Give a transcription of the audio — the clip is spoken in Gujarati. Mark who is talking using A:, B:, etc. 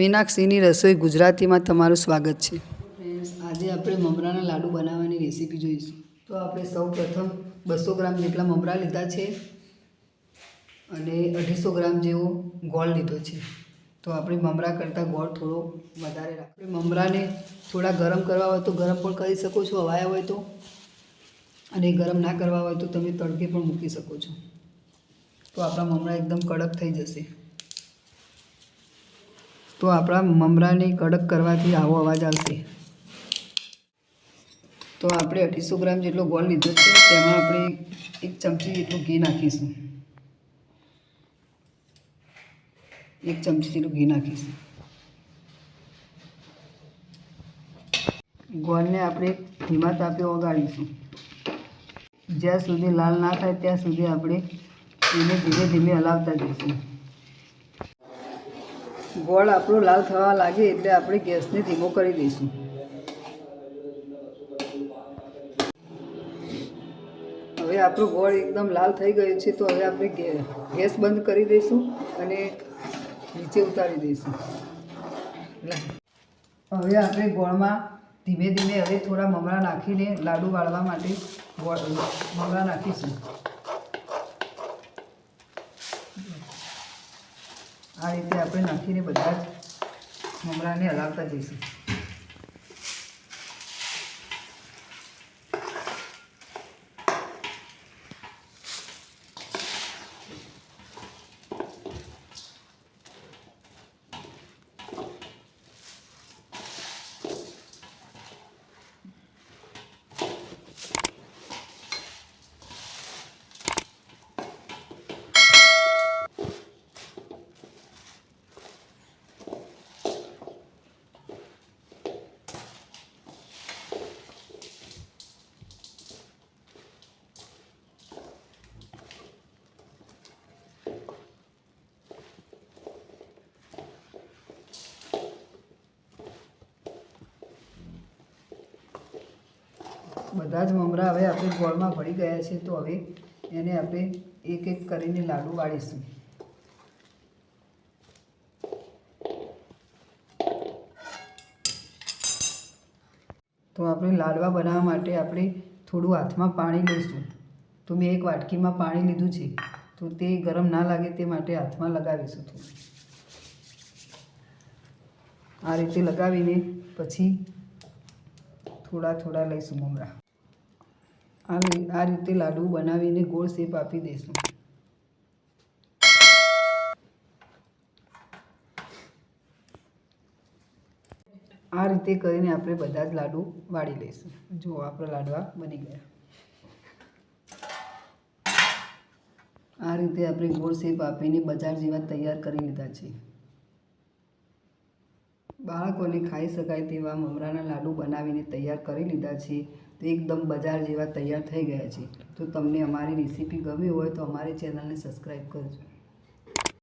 A: મીનાક્ષીની રસોઈ ગુજરાતીમાં તમારું સ્વાગત છે. આજે આપણે મમરાના લાડુ બનાવવાની રેસીપી જોઈશું. તો આપણે સૌ પ્રથમ બસો ગ્રામ જેટલા મમરા લીધા છે અને અઢીસો ગ્રામ જેવો ગોળ લીધો છે. તો આપણે મમરા કરતાં ગોળ થોડો વધારે રાખીએ મમરાને થોડા ગરમ કરવા હોય તો ગરમ પણ કરી શકો છો, હવાયા હોય તો. અને ગરમ ના કરવા હોય તો તમે તડકે પણ મૂકી શકો છો. તો આપણા મમરા એકદમ કડક થઈ જશે. તો આપણા મમરાને કડક કરવાથી આવો અવાજ આવશે. તો આપણે અઢીસો ગ્રામ જેટલો ગોળ લીધો છે, તેમાં આપણે એક ચમચી જેટલું ઘી નાખીશું. એક ચમચી જેટલું ઘી નાખીશું. ગોળને આપણે ધીમા તાપે ઓગાળીશું. જ્યાં સુધી લાલ ના થાય ત્યાં સુધી આપણે એને ધીમે ધીમે હલાવતા જઈશું. ગોળ આપણો લાલ થવા લાગે એટલે આપણે ગેસને ધીમો કરી દઈશું. હવે આપણો ગોળ એકદમ લાલ થઈ ગયો છે તો હવે આપણે ગેસ બંધ કરી દઈશું અને નીચે ઉતારી દઈશું. હવે આપણે ગોળમાં ધીમે ધીમે હવે થોડા મમરા નાખીને લાડુ વાળવા માટે ગોળ, મમરા નાખીશું. આ રીતે આપણે નાખીને બધા જ મમરાને હલાવતા જઈશું. બધા જ મમરા હવે આપણે ગોળમાં ભળી ગયા છે, તો હવે એને આપણે એક એક કરીને લાડુ વાળીશું. તો આપણે લાડવા બનાવવા માટે આપણે થોડું હાથમાં પાણી લઈશું. તો મેં એક વાટકીમાં પાણી લીધું છે, તો તે ગરમ ના લાગે તે માટે હાથમાં લગાવીશું થોડું. આ રીતે લગાવીને પછી થોડા થોડા લઈશું મમરા. આ રી- આ રીતે લાડુ બનાવીને ગોળ શેપ આપી દઈશું. આ રીતે કરીને આપણે બધા જ લાડુ વાળી લઈશું. જો આપણા લાડવા બની ગયા. આ રીતે આપણે ગોળ શેપ આપીને બજાર જેવા તૈયાર કરી લીધા છે. બાળકોને ખાઈ શકાય તેવા મમરાના લાડુ બનાવીને તૈયાર કરી લીધા છે. તો એકદમ બજાર જેવા તૈયાર થઈ ગયા છે. તો તમને અમારી રેસીપી ગમી હોય તો અમારી ચેનલને સબસ્ક્રાઈબ કરજો.